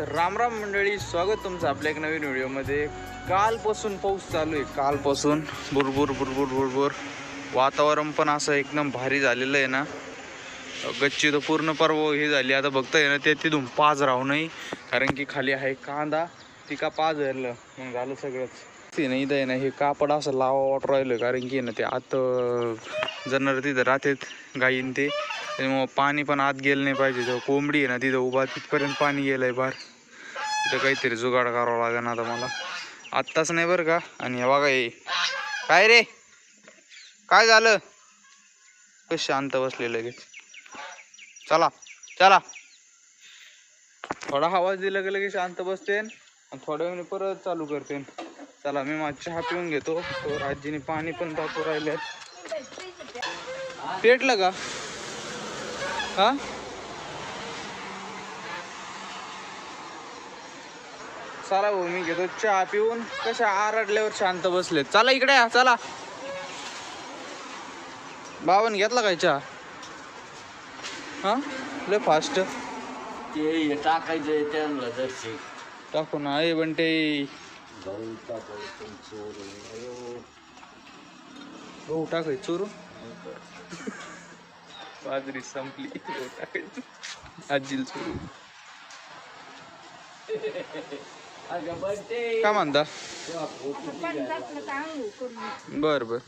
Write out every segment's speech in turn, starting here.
तर राम राम मंडळी स्वागत तुमचं आपल्या एक नवीन व्हिडिओमध्ये. कालपासून पाऊस चालू आहे. कालपासून बुरबुर बुरबुर बुरबुर. वातावरण पण असं एकदम भारी झालेलं आहे ना. गच्ची तर पूर्ण पर्व हे झाली. आता बघताय ना ते तिथून पाच राहू नाही कारण की खाली आहे कांदा ती का पाच झालं मग झालं सगळंच. ते नाही इथं आहे ना हे कापड असं लावा वाटर राहिलं. कारण की ना ते आत जनर तिथं राहतात गाईन ते. त्यामुळं पाणी पण आत गेलं नाही पाहिजे. जेव्हा कोंबडी आहे ना तिथं उभा तिथपर्यंत पाणी गेलं आहे बार तिथं काहीतरी जुगाड करावा लागेल आता मला. आत्ताच नाही बरं का? आणि बघा हे. काय रे? काय झालं? कस शांत बसले लगेच. चला चला. थोडा आवाज दिला की लगेच शांत बसते. आणि थोड्या वेळाने परत चालू करते. चला मी माझी चहा पिऊन घेतो. तो आजीने पाणी पण तापू राहिले पेटलं का? हा? चला भाऊ मी घेतो चहा पिऊन. कशा आरडल्यावर शांत बसले चला इकडे या चला. बाबान घेतला काय चहा? हा? लय फास्ट ते टाकायचं त्यांना जरशी टाकू ना बंटे. गहू टाकाय चोरू बाजरी संपली. आजील बघते काय म्हणता. बर बर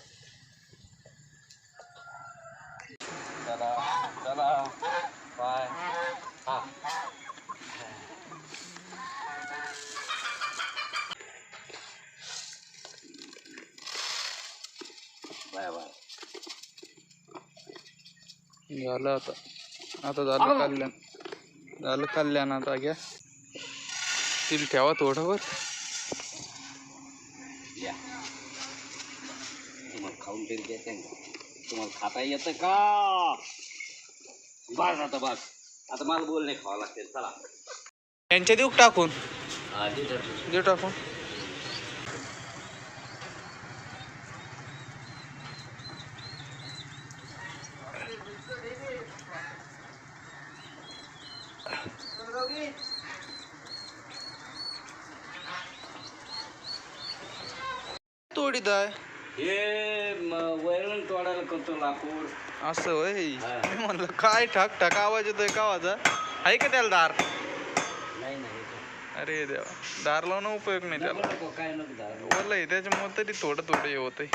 चला चला बाय हा बाय बाय झालं आता. आता झालं कल्याण. झालं कल्याण आता घ्या. तिला ठेवा थोडंवर या. तुम्हाला खाऊन तरी देते का तुम्हाला खाता येतं का? बस आता बस. आता मला बोल नाही खावं लागते. चला. यांच्या देऊ टाकून? देऊ टाकून. तोडीत आहे हे वैरण तोडायला करतो लाकूड. असं होय. मी म्हणलं काय ठाक ठाक आवाज येतोय का आवाजा आहे का त्याला दार नाही नाही अरे देवा. दार लावून उपयोग नाही त्याला. नको काय नको आहे त्याच्यामुळे तरी थोडं थोडं हे होतंय.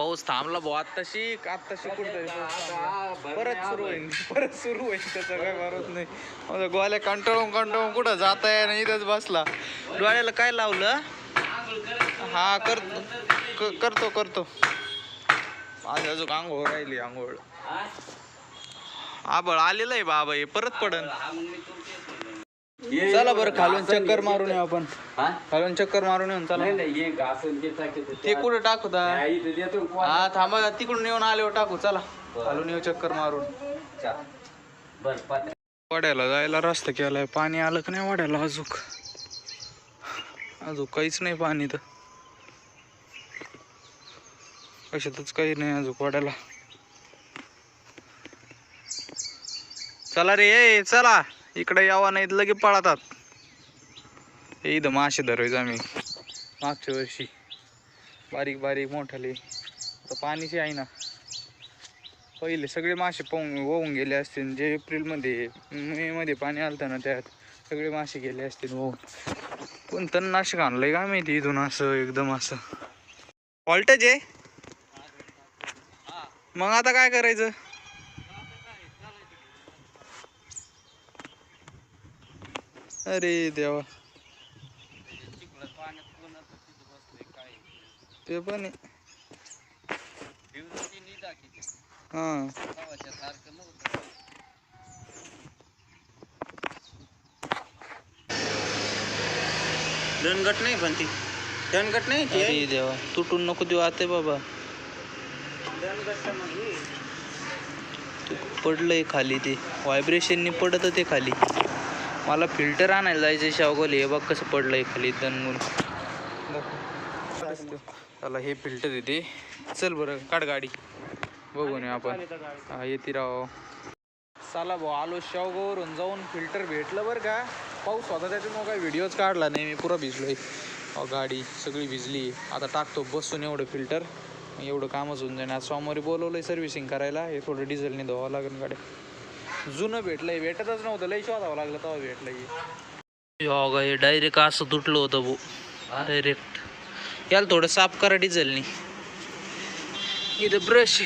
पाऊस थांबला भाऊ. आत्ताशी आत्ताशी कुठतरी पाऊस परत सुरू होईल. परत सुरू होईल त्याचं काय करत नाही. माझा गोवाल्या कंटाळून कंटाळून कुठं जाता आहे इथंच बसला. डोळ्याला काय लावलं? हा करतो क- करतो करतो. माझ्या अजून आंघोळ राहिली आंघोळ. आबळ आलेलं आहे बाबा हे परत पडन हा, मग मी तुमचेच म्हणलं. ये चला बरं खालून घासन चक्कर मारून. येऊ आपण हा? खालून चक्कर मारून येऊन चला नाही नाही ये घासून घे टाकीत. ते कुठे इथं देतो कोण? हा थांबा तिकडून येऊन आल्यावर टाकू चला बरं. खालून येऊ चक्कर मारून चा. बरं पात्र वाड्याला जायला रस्ता केलाय पाणी आलं का नाही वाड्याला अजूक अजून काहीच नाही पाणी तर कशातच काही नाही अजून वाड्याला चला रे ए चला इकडे यावा नाही लगे पळतात. हे इथं मासे धरायचो आम्ही. मागच्या वर्षी. बारीक बारीक मोठाले. आता पाणीचे आहे ना पहिले सगळे मासे पाहून वाहून गेले असतील. जे एप्रिलमध्ये मे मध्ये पाणी आलं ना त्यात सगळे मासे गेले असतील. हो. वाहून पण तणनाशक आणलंय का माहिती इथून असं एकदम असं. वॉल्टेज आहे? मग आता काय करायचं? अरे देवा. ते पण आहे. हां. दणगट नाही पण ती. दणगट नाही अरे देवा. तुटून नको देऊ आते बाबा. पडलंय खाली ते. व्हायब्रेशननी पडत ते खाली. मला फिल्टर आणायला जायचं शावगोल. हे बघ कसं पडलंय खाली दणगून त्याला हे फिल्टर येते. चल बरं काढ गाडी. बघू नये आपण. हा येते राव. चला भाऊ आलो शावगोवरून जाऊन फिल्टर भेटलं बरं का. पाऊस होता त्याच्यामुळे काय व्हिडिओच काढला नाही. मी पुरा भिजलोय. अहो गाडी सगळी भिजली. आता टाकतो बसून एवढं फिल्टर. एवढं कामच होऊन जाईल आज सोमवारी बोलवलंय सर्व्हिसिंग करायला. हे थोडं डिझेलने धुवावं लागेल गाडी जुनं भेटलंय भेटतच नव्हतं. लई शोधावं लागलं तेव्हा भेटलं योगा हे डायरेक्ट असं तुटलं होतं भाऊ डायरेक्ट याला थोडं साफ करा डिझेलनी इथं ब्रश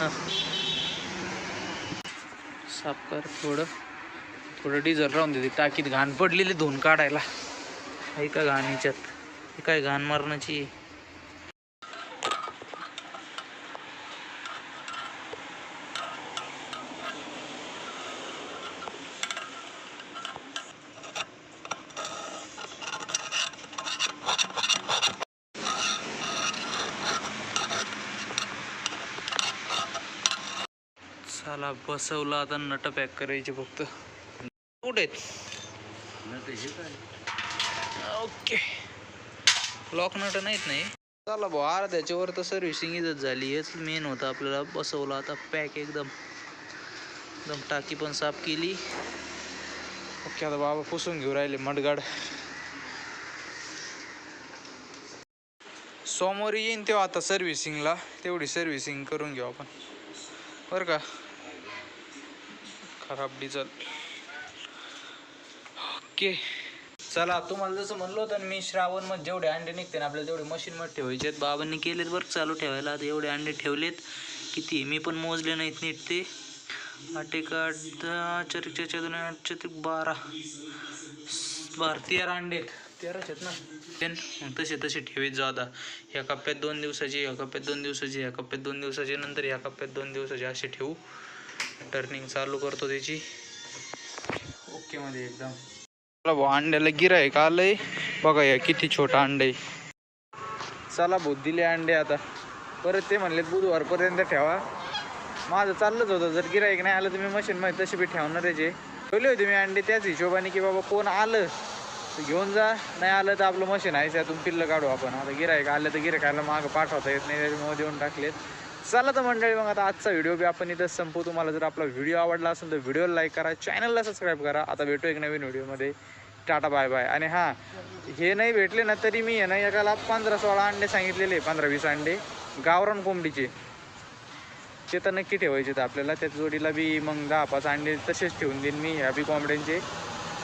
हां. साफ कर थोडं. थोडं डिझेल राहून देते टाकीत घाण पडलेली धुवून काढायला. ऐका घाण ह्याच्यात. काय घाण मारण्याची चला बसवलं आता नट पॅक करायचे फक्त. कुठे ओके लॉक नट नाहीत नाही चला भाऊ अरे त्याच्यावर तर सर्व्हिसिंग इथंच झाली. हेच मेन होतं आपल्याला. बसवलं आता पॅक एकदम. एकदम टाकी पण साफ केली. ओके आता बाबा पुसून घेऊ राहिले मडगाड. सोमवारी येईन तेव्हा आता सर्व्हिसिंगला तेवढी सर्व्हिसिंग करून घेऊ आपण. बरं का? खराब डिझल. ओके. चला तुम्हाला जसं म्हणलं होतं मी श्रावण मग जेवढे अंडे निघते ना आपल्याला तेवढे मशीन मध्ये ठेवायचे आहेत. बाबांनी केलेत बरं चालू ठेवायला. आता एवढे अंडे ठेवलेत किती मी पण मोजले नाहीत नीट ते. आठ एक आठ दहा चार चार चार दोन आठ चार ते बारा. बारा तेरा अंडे आहेत. तेराच आहेत ना? तेन मग तसे तसे ठेवीत जा आता ह्या कप्प्यात दोन दिवसाची ह्या कप्प्यात दोन दिवसाची ह्या कप्प्यात दोन दिवसाची नंतर ह्या कप्प्यात दोन दिवसाची असे ठेवू. टर्निंग चालू करतो त्याची. ओके मध्ये एकदम. चला भाऊ अंड्याला गिरायक आलंय. बघा या किती छोटा अंडे. आहे. चला भाऊ दिले अंडे आता. परत ते म्हणले बुधवारपर्यंत ठेवा. माझं चाललंच होतं. जर गिरायक नाही आलं मी मशीन मध्ये तशी बी ठेवणार त्याचे ठेवले होते मी अंडे त्याच हिशोबाने की बाबा कोण आलं तर घेऊन जा. नाही आलं तर आपलं मशीन आहे त्यातून पिल्लं काढू आपण. आता गिरायक आलं तर गिरायकाला मागं पाठवता येत नाही त्याच्यामुळे देऊन टाकलेत. चला तर मंडळी मग आता आजचा व्हिडिओ बी आपण इथं संपू तुम्हाला जर आपला व्हिडिओ आवडला असेल तर व्हिडिओला लाईक करा चॅनलला सबस्क्राईब करा. आता भेटू एक नवीन व्हिडिओमध्ये टाटा बाय बाय आणि हां हे नाही भेटले ना तरी मी आहे ना एकाला पंधरा सोळा अंडे सांगितलेले पंधरा वीस अंडे. गावरान कोंबडीचे. ते तर नक्की ठेवायचे तर आपल्याला. त्या जोडीला बी मग दहा पाच अंडे तसेच ठेवून देईन मी ह्या बी कोंबड्यांचे.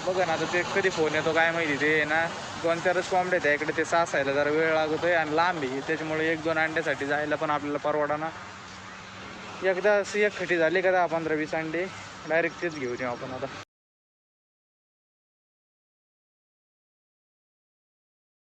बघा ना आता ते कधी फोन येतो काय माहिती ते ना दोन चारच कोंबड्या त्या इकडे ते सासायला जरा वेळ लागतोय आणि लांब आहे. त्याच्यामुळे एक दोन अंड्यासाठी जायला पण आपल्याला परवडा ना. एकदा एक खटी झाली का दहा पंधरा वीस अंडे डायरेक्ट तेच घेऊ देऊ आपण आता.